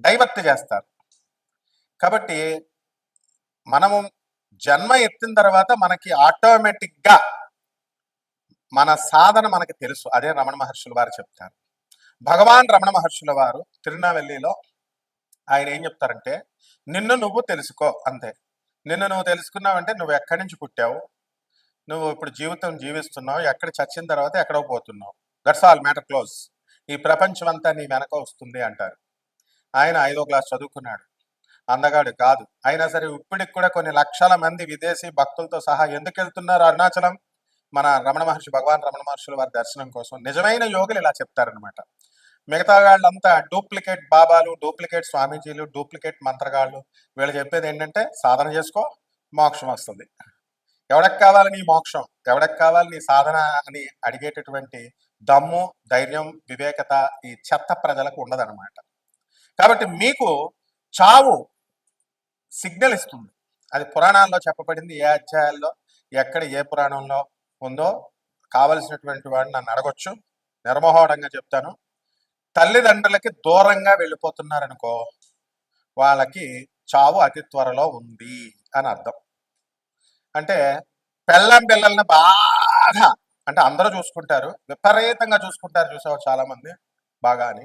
Divert చేస్తారు. కాబట్టి మనము జన్మ ఎత్తిన తర్వాత మనకి ఆటోమేటిక్గా మన సాధన మనకి తెలుసు. అదే రమణ మహర్షుల వారు చెప్తారు. భగవాన్ రమణ మహర్షుల వారు తిరునావెల్లిలో ఆయన ఏం చెప్తారంటే నిన్ను నువ్వు తెలుసుకో అంతే. నిన్ను నువ్వు తెలుసుకున్నావంటే నువ్వు ఎక్కడి నుంచి పుట్టావు? నువ్వు ఇప్పుడు జీవితం జీవిస్తున్నావు? ఎక్కడ చచ్చిన తర్వాత ఎక్కడో పోతున్నావు? దట్స్ ఆల్ మ్యాటర్ క్లోజ్ ఈ ప్రపంచం అంతా నీ వెనక వస్తుంది అంటారు. ఆయన ఐదో క్లాస్ చదువుకున్నాడు. అందగాడు కాదు. అయినా సరే ఇప్పటికి కూడా కొన్ని లక్షల మంది విదేశీ భక్తులతో సహా ఎందుకు వెళ్తున్నారు అరుణాచలం? మన రమణ మహర్షి భగవాన్ రమణ మహర్షుల వారి దర్శనం కోసం నిజమైన యోగులు ఇలా చెప్తారనమాట మిగతా వాళ్ళంతా డూప్లికేట్ బాబాలు డూప్లికేట్ స్వామీజీలు డూప్లికేట్ మంత్రగాళ్ళు వీళ్ళు చెప్పేది ఏంటంటే సాధన చేసుకో మోక్షం వస్తుంది. ఎవడకు కావాలి నీ మోక్షం? ఎవడకు కావాలి నీ సాధన అని అడిగేటటువంటి దమ్ము ధైర్యం వివేకత ఈ చెత్త ప్రజలకు ఉండదన్నమాట. కాబట్టి మీకు చావు సిగ్నల్ ఇస్తుంది. అది పురాణాల్లో చెప్పబడింది. ఏ అధ్యాయాల్లో ఎక్కడ ఏ పురాణంలో ఉందో కావలసినటువంటి వాడిని నన్ను అడగొచ్చు. నిర్మోహోడంగా చెప్తాను. తల్లిదండ్రులకి దూరంగా వెళ్ళిపోతున్నారనుకో వాళ్ళకి చావు అతి త్వరలో ఉంది అని అర్థం. అంటే పెళ్ళం పిల్లల్ని బాగా అంటే అందరూ చూసుకుంటారు విపరీతంగా చూసుకుంటారు చూసావు చాలామంది? బాగా అని.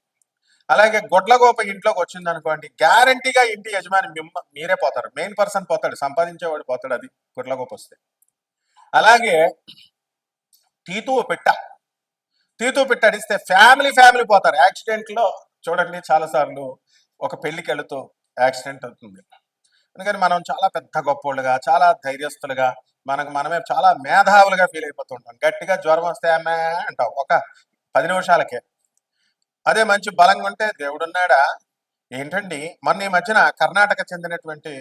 అలాగే గొడ్లగోప ఇంట్లోకి వచ్చింది అనుకోండి గ్యారంటీగా ఇంటి యజమాని మిమ్మ మీరే పోతారు. మెయిన్ పర్సన్ పోతాడు సంపాదించేవాడు పోతాడు అది గొడ్లగోప వస్తే. అలాగే తీతువు పెట్ట. తీతువు పెట్ట అడిస్తే ఫ్యామిలీ ఫ్యామిలీ పోతారు. యాక్సిడెంట్లో చూడండి చాలా సార్లు ఒక పెళ్ళికి వెళుతూ యాక్సిడెంట్ అవుతుంది. అందుకని మనం చాలా పెద్ద గొప్పోళ్ళుగా చాలా ధైర్యస్తులుగా మనకు మనమే చాలా మేధావులుగా ఫీల్ అయిపోతుంటాం గట్టిగా జ్వరం వస్తే అమ్మే అంటాం ఒక పది నిమిషాలకే. అదే మంచి బలంగా ఉంటే దేవుడున్నాడా? ఏంటండి? మొన్న ఈ మధ్యన కర్ణాటక చెందినటువంటి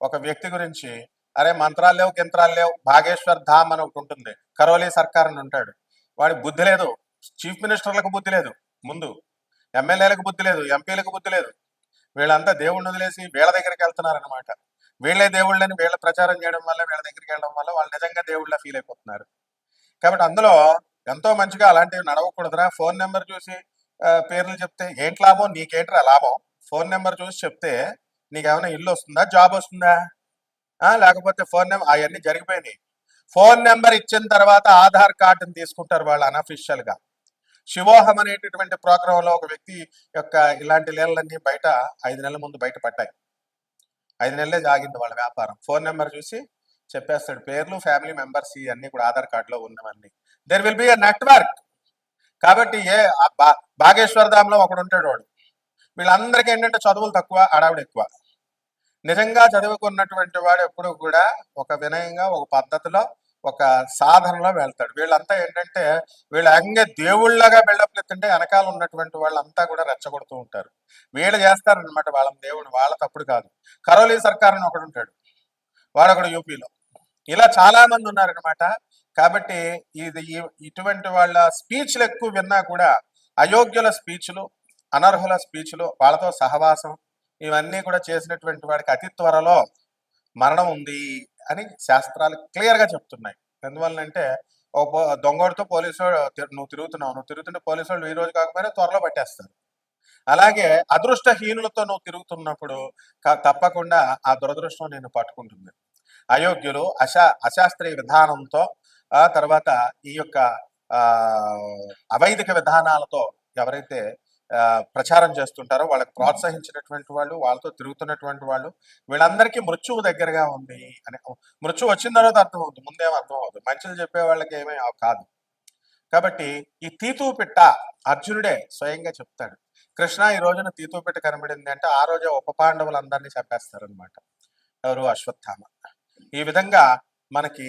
ఒక వ్యక్తి గురించి అరే మంత్రాలు లేవు గింత్రాలు లేవు భాగేశ్వర్ ధామ్ అని ఒకటి ఉంటుంది. కరోలీ సర్కార్ అని ఉంటాడు. వాడి బుద్ధి లేదు. చీఫ్ మినిస్టర్లకు బుద్ధి లేదు. ముందు ఎమ్మెల్యేలకు బుద్ధి లేదు ఎంపీలకు బుద్ధి లేదు. వీళ్ళంతా దేవుడిని వదిలేసి వీళ్ళ దగ్గరికి వెళ్తున్నారనమాట వీళ్ళే దేవుళ్ళని వీళ్ళ ప్రచారం చేయడం వల్ల వీళ్ళ దగ్గరికి వెళ్ళడం వల్ల వాళ్ళు నిజంగా దేవుళ్ళ ఫీల్ అయిపోతున్నారు. కాబట్టి అందులో ఎంతో మంచిగా అలాంటివి నడవకూడదురా. ఫోన్ నెంబర్ చూసి పేర్లు చెప్తే ఏంటి లాభం? నీకేంట్రా లాభం? ఫోన్ నెంబర్ చూసి చెప్తే నీకేమైనా ఇల్లు వస్తుందా? జాబ్ వస్తుందా? లేకపోతే ఫోన్ నెంబర్ అవన్నీ జరిగిపోయినాయి. ఫోన్ నెంబర్ ఇచ్చిన తర్వాత ఆధార్ కార్డుని తీసుకుంటారు వాళ్ళు అనఫిషియల్గా శివోహం అనేటటువంటి ప్రోగ్రాంలో ఒక వ్యక్తి యొక్క ఇలాంటి లీలలన్నీ బయట ఐదు నెలల ముందు బయట పడ్డాయి. ఐదు నెలలే జాగింది వాళ్ళ వ్యాపారం. ఫోన్ నెంబర్ చూసి చెప్పేస్తాడు పేర్లు ఫ్యామిలీ మెంబర్స్ ఇవన్నీ కూడా ఆధార్ కార్డులో ఉన్నవన్నీ. There will be a network కాబట్టి ఏ ఆ బా- బాగేశ్వర ఒకడు ఉంటాడు వాడు. వీళ్ళందరికీ ఏంటంటే చదువులు తక్కువ అడావిడ ఎక్కువ. నిజంగా చదువుకున్నటువంటి వాడు ఎప్పుడు కూడా ఒక వినయంగా ఒక పద్ధతిలో ఒక సాధనలో వెళ్తాడు. వీళ్ళంతా ఏంటంటే వీళ్ళు అంగే దేవుళ్ళగా బిల్డప్ ఎత్తుంటే వెనకాల ఉన్నటువంటి వాళ్ళంతా కూడా రెచ్చగొడుతూ ఉంటారు. వీళ్ళు చేస్తారనమాట వాళ్ళ దేవుడు వాళ్ళ తప్పుడు కాదు. కరోలీ సర్కార్ అని ఒకడు ఉంటాడు. వాడు యూపీలో. ఇలా చాలా మంది ఉన్నారనమాట కాబట్టి ఇది ఇటువంటి వాళ్ళ స్పీచ్లు ఎక్కువ విన్నా కూడా అయోగ్యుల స్పీచ్లు అనర్హుల స్పీచ్లు వాళ్ళతో సహవాసం ఇవన్నీ కూడా చేసినటువంటి వాడికి అతి త్వరలో మరణం ఉంది అని శాస్త్రాలు క్లియర్గా చెప్తున్నాయి. ఎందువల్లంటే ఓ దొంగోడితో పోలీసు నువ్వు తిరుగుతున్నావు నువ్వు తిరుగుతుంటే పోలీసు వాళ్ళు ఈ రోజు కాకపోయినా త్వరలో పట్టేస్తారు అలాగే అదృష్టహీనులతో నువ్వు తిరుగుతున్నప్పుడు తప్పకుండా ఆ దురదృష్టం నేను పట్టుకుంటుంది. అయోగ్యులు అశా అశాస్త్రీయ విధానంతో ఆ తర్వాత ఈ యొక్క ఆ అవైదిక విధానాలతో ఎవరైతే ఆ, ప్రచారం చేస్తుంటారో వాళ్ళకి ప్రోత్సహించినటువంటి వాళ్ళు వాళ్ళతో తిరుగుతున్నటువంటి వాళ్ళు వీళ్ళందరికీ మృత్యువు దగ్గరగా ఉంది అని మృత్యువు వచ్చిన తర్వాత అర్థం అవుతుంది ముందేమో అర్థం అవుతుంది మంచిది చెప్పే వాళ్ళకి ఏమీ కాదు. కాబట్టి ఈ తీతూ పిట్ట అర్జునుడే స్వయంగా చెప్తాడు. కృష్ణ ఈ రోజున తీతూ పిట్ట కనబడింది అంటే ఆ రోజే ఉప పాండవులందరినీ చంపేస్తారనమాట ఎవరు? అశ్వత్థామ. ఈ విధంగా మనకి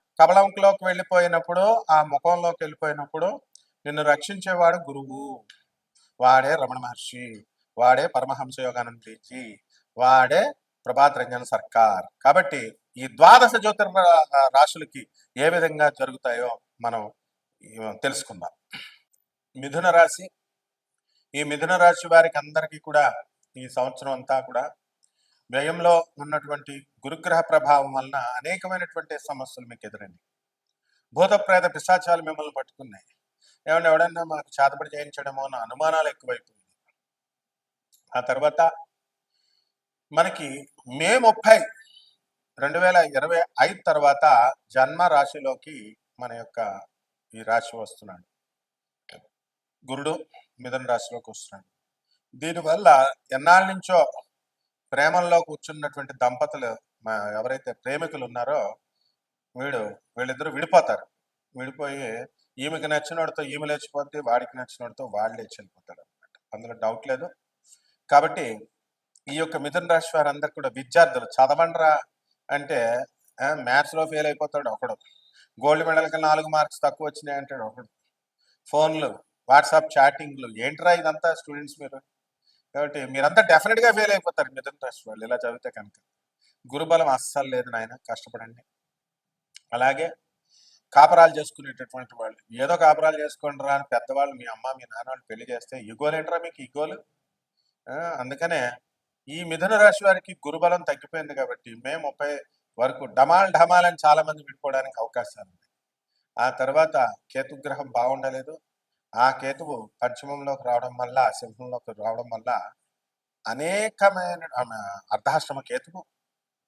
కమలంలోకి వెళ్ళిపోయినప్పుడు ఆ ముఖంలోకి వెళ్ళిపోయినప్పుడు నిన్ను రక్షించేవాడు గురువు. వాడే రమణ మహర్షి. వాడే పరమహంస యోగానందజీ వాడే ప్రభాత్ రంజన్ సర్కార్. కాబట్టి ఈ ద్వాదశ జ్యోతిర్ర రాశులకి ఏ విధంగా జరుగుతాయో మనం తెలుసుకుందాం. మిథున రాశి. ఈ మిథున రాశి వారికి అందరికీ కూడా ఈ సంవత్సరం అంతా కూడా వ్యయంలో ఉన్నటువంటి గురుగ్రహ ప్రభావం వలన అనేకమైనటువంటి సమస్యలు మీకు ఎదురండి భూతప్రేత పిశాచాలు మిమ్మల్ని పట్టుకున్నాయి. ఏమన్నా ఎవడన్నా మనకు చేతబడి చేయించడమో అన్న అనుమానాలు ఎక్కువైపోయింది ఆ తర్వాత మనకి మే ముప్పై రెండు వేల ఇరవై ఐదు తర్వాత జన్మ రాశిలోకి మన యొక్క ఈ రాశి వస్తున్నాడు. గురుడు మిథున రాశిలోకి వస్తున్నాడు. దీనివల్ల ఎన్నాళ్ళ నుంచో ప్రేమల్లో కూర్చున్నటువంటి దంపతులు మా ఎవరైతే ప్రేమికులు ఉన్నారో వీడు వీళ్ళిద్దరూ విడిపోతారు. విడిపోయి ఈమెకి నచ్చినోడితో ఈమె లేచిపోతే వాడికి నచ్చినోడితో వాడు లేచి వెళ్ళిపోతాడు అనమాట అందులో డౌట్ లేదు. కాబట్టి ఈ యొక్క మిథున రాశి వారందరు కూడా విద్యార్థులు. చదవండ్రా అంటే మ్యాథ్స్లో ఫెయిల్ అయిపోతాడు ఒకడు. గోల్డ్ మెడల్కి నాలుగు మార్క్స్ తక్కువ వచ్చినాయి అంటాడు ఒకడు. ఫోన్లు వాట్సాప్ చాటింగ్లు ఏంట్రా ఇదంతా స్టూడెంట్స్ మీరు? కాబట్టి మీరంతా డెఫినెట్గా ఫెయిల్ అయిపోతారు. మిథున రాశి వాళ్ళు ఇలా చదివితే కనుక. గురుబలం అస్సలు లేదు నాయన కష్టపడండి. అలాగే కాపరాలు చేసుకునేటటువంటి వాళ్ళు. ఏదో కాపరాలు చేసుకోండి రా అని పెద్దవాళ్ళు మీ అమ్మ మీ నాన్న వాళ్ళు పెళ్ళి చేస్తే ఇగోలు ఏంట్రా మీకు ఇగోలు అందుకనే ఈ మిథున రాశి వారికి గురుబలం తగ్గిపోయింది కాబట్టి మే ముప్పై వరకు డమాల్ ఢమాల్ అని చాలా మంది విడిపోవడానికి అవకాశాలు ఉన్నాయి. ఆ తర్వాత కేతుగ్రహం బాగుండలేదు. ఆ కేతువు పంచమంలోకి రావడం వల్ల సింహంలోకి రావడం వల్ల అనేకమైన అర్ధాశ్రమ కేతువు.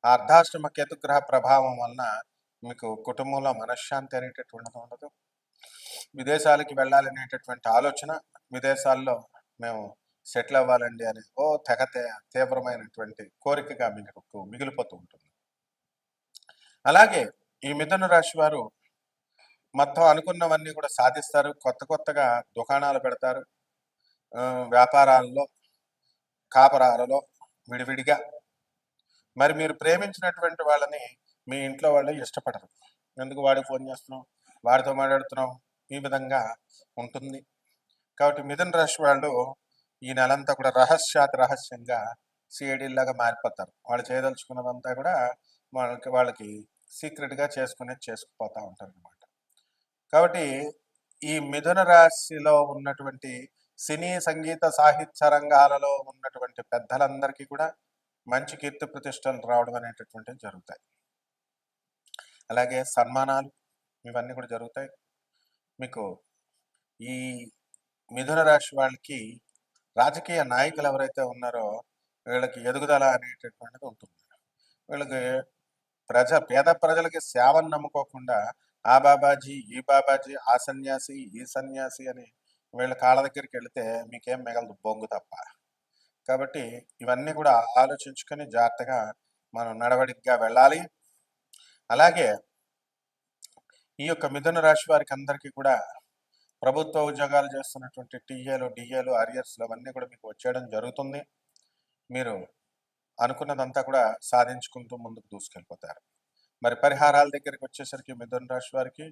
ఆ అర్ధాష్టమ కేతుగ్రహ ప్రభావం వలన మీకు కుటుంబంలో మనశ్శాంతి అనేటటువంటిది ఉండదు విదేశాలకి వెళ్ళాలనేటటువంటి ఆలోచన విదేశాల్లో మేము సెటిల్ అవ్వాలండి అని ఓ తెగ తీవ్రమైనటువంటి కోరికగా మీకు మిగిలిపోతూ ఉంటుంది. అలాగే ఈ మిథున రాశి వారు మొత్తం అనుకున్నవన్నీ కూడా సాధిస్తారు. కొత్త కొత్తగా దుకాణాలు పెడతారు. వ్యాపారాలలో కాపరాలలో విడివిడిగా. మరి మీరు ప్రేమించినటువంటి వాళ్ళని మీ ఇంట్లో వాళ్ళు ఇష్టపడరు. ఎందుకు వాడికి ఫోన్ చేస్తున్నాం వాడితో మాట్లాడుతున్నాం ఈ విధంగా ఉంటుంది. కాబట్టి మిథున్ రాశి వాళ్ళు ఈ నెలంతా కూడా రహస్యాతి రహస్యంగా సిఐడిలాగా మారిపోతారు. వాళ్ళు చేయదలుచుకున్నదంతా కూడా వాళ్ళకి వాళ్ళకి సీక్రెట్గా చేసుకునేది చేసుకుపోతూ ఉంటారు అన్నమాట కాబట్టి ఈ మిథున రాశిలో ఉన్నటువంటి సినీ సంగీత సాహిత్య రంగాలలో ఉన్నటువంటి పెద్దలందరికీ కూడా మంచి కీర్తి ప్రతిష్టలు రావడం అనేటటువంటివి జరుగుతాయి. అలాగే సన్మానాలు ఇవన్నీ కూడా జరుగుతాయి. మీకు ఈ మిథున రాశి వాళ్ళకి రాజకీయ నాయకులు ఎవరైతే ఉన్నారో వీళ్ళకి ఎదుగుదల అనేటటువంటిది ఉంటుంది. వీళ్ళకి ప్రజ పేద ప్రజలకి సేవను నమ్ముకోకుండా ఆ బాబాజీ ఈ బాబాజీ ఆ సన్యాసి ఈ సన్యాసి అని వీళ్ళ కాళ్ళ దగ్గరికి వెళితే మీకేం మిగలదు బొంగు తప్ప. కాబట్టి ఇవన్నీ కూడా ఆలోచించుకొని జాగ్రత్తగా మనం నడవడికగా వెళ్ళాలి. అలాగే ఈ యొక్క మిథున రాశి వారికి అందరికీ కూడా ప్రభుత్వ ఉద్యోగాలు చేస్తున్నటువంటి టీఏలు డిఏలు అరియర్స్లు అవన్నీ కూడా మీకు వచ్చేయడం జరుగుతుంది. మీరు అనుకున్నదంతా కూడా సాధించుకుంటూ ముందుకు దూసుకెళ్ళిపోతారు. మరి పరిహారాల దగ్గరికి వచ్చేసరికి మిథున రాశి వారికి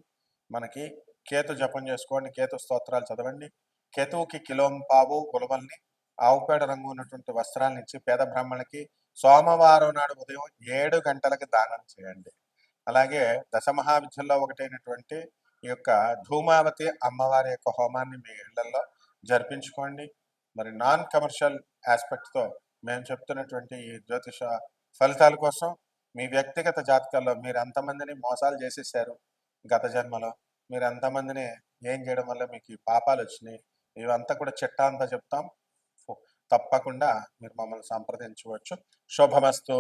మనకి కేతు జపం చేసుకోండి కేతు స్తోత్రాలు చదవండి. కేతువుకి కిలోం పావు గులవల్ని ఆవుపేడ రంగు ఉన్నటువంటి వస్త్రాలను ఇచ్చి పేద బ్రాహ్మణులకి సోమవారం నాడు ఉదయం ఏడు గంటలకు దానం చేయండి. అలాగే దశమహావిద్యల్లో ఒకటైనటువంటి ఈ యొక్క ధూమావతి అమ్మవారి యొక్క హోమాన్ని మీ ఇళ్ళలో జరిపించుకోండి. మరి నాన్ కమర్షియల్ ఆస్పెక్ట్తో మేము చెప్తున్నటువంటి ఈ జ్యోతిష ఫలితాల కోసం మీ వ్యక్తిగత జాతకాల్లో మీరు ఎంతమందిని మోసాలు చేసేసారు గత జన్మలో? మీరు ఎంతమందిని ఏం చేయడం వల్ల మీకు ఈ పాపాలు వచ్చినాయి? ఇవంతా కూడా చిట్టా అంతా చెప్తాం తప్పకుండా మీరు మమ్మల్ని సంప్రదించవచ్చు. శుభమస్తు.